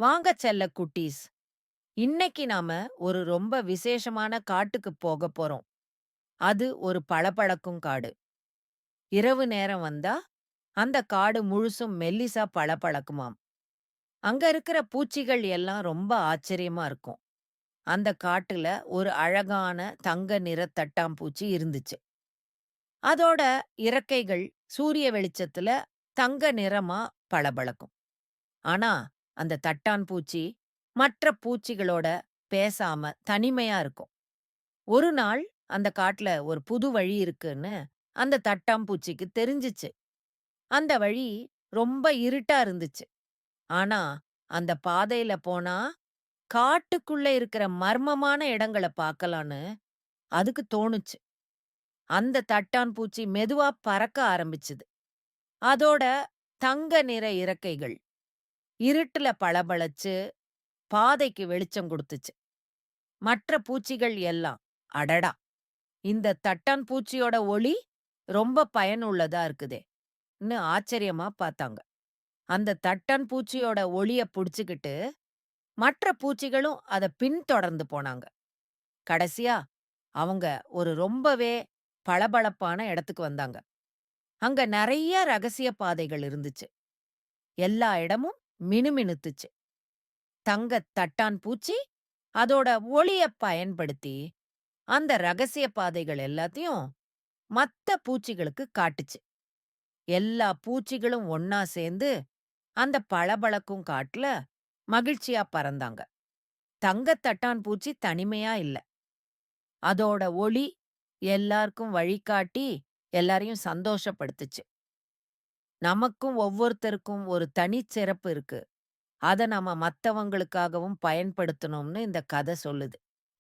வாங்க செல்ல குட்டீஸ். இன்னைக்கு நாம ஒரு ரொம்ப விசேஷமான காட்டுக்கு போகப் போறோம். அது ஒரு பளபளக்கும் காடு. இரவு நேரம் வந்தா, அந்த காடு முழுசும் மெல்லிசா பளபளக்குமாம். அங்க இருக்கிற பூச்சிகள் எல்லாம் ரொம்ப ஆச்சரியமா இருக்கும். அந்த காட்டுல ஒரு அழகான தங்க நிற தட்டாம்பூச்சி இருந்துச்சு. அதோட இறக்கைகள் சூரிய வெளிச்சத்துல தங்க நிறமா பளபளக்கும். ஆனா, அந்த தட்டான் பூச்சி மற்ற பூச்சிகளோட பேசாம தனிமையா இருக்கும். ஒரு நாள் அந்த காட்டுல ஒரு புது வழி இருக்குன்னு அந்த தட்டாம்பூச்சிக்கு தெரிஞ்சுச்சு. அந்த வழி ரொம்ப இருட்டா இருந்துச்சு. ஆனா, அந்த பாதையில போனா காட்டுக்குள்ள இருக்கிற மர்மமான இடங்கள பார்க்கலான்னு அதுக்கு தோணுச்சு. அந்த தட்டான் பூச்சி மெதுவா பறக்க ஆரம்பிச்சுது. அதோட தங்க நிற இறக்கைகள் இருட்டுல பளபளச்சு பாதைக்கு வெளிச்சம் குடுத்துச்சு. மற்ற பூச்சிகள் எல்லாம், அடடா! இந்த தட்டான் பூச்சியோட ஒளி ரொம்ப பயனுள்ளதா இருக்குதே!ன்னு ஆச்சரியமா பார்த்தாங்க. அந்த தட்டான் பூச்சியோட ஒளிய புடிச்சுக்கிட்டு, மற்ற பூச்சிகளும் அத பின்தொடர்ந்து போனாங்க. கடைசியா அவங்க ஒரு ரொம்பவே பளபளப்பான இடத்துக்கு வந்தாங்க. அங்க நிறைய ரகசிய பாதைகள் இருந்துச்சு. எல்லா இடமும் மினுமினுத்துச்சு. தங்கத் தட்டான் பூச்சி அதோட ஒளிய பயன்படுத்தி அந்த ரகசிய பாதைகள் எல்லாத்தையும் மத்த பூச்சிகளுக்கு காட்டுச்சு. எல்லா பூச்சிகளும் ஒன்னா சேர்ந்து அந்த பளபளக்கும் காட்டுல மகிழ்ச்சியா பறந்தாங்க. தங்கத் தட்டான் பூச்சி தனிமையா இல்ல. அதோட ஒளி எல்லாருக்கும் வழிகாட்டி எல்லாரையும் சந்தோஷப்படுத்துச்சு. நமக்கும் ஒவ்வொருத்தருக்கும் ஒரு தனிச் சிறப்பு இருக்கு. அத நாம மத்தவங்களுக்காகவும் பயன்படுத்தணும்னு இந்த கதை சொல்லுது.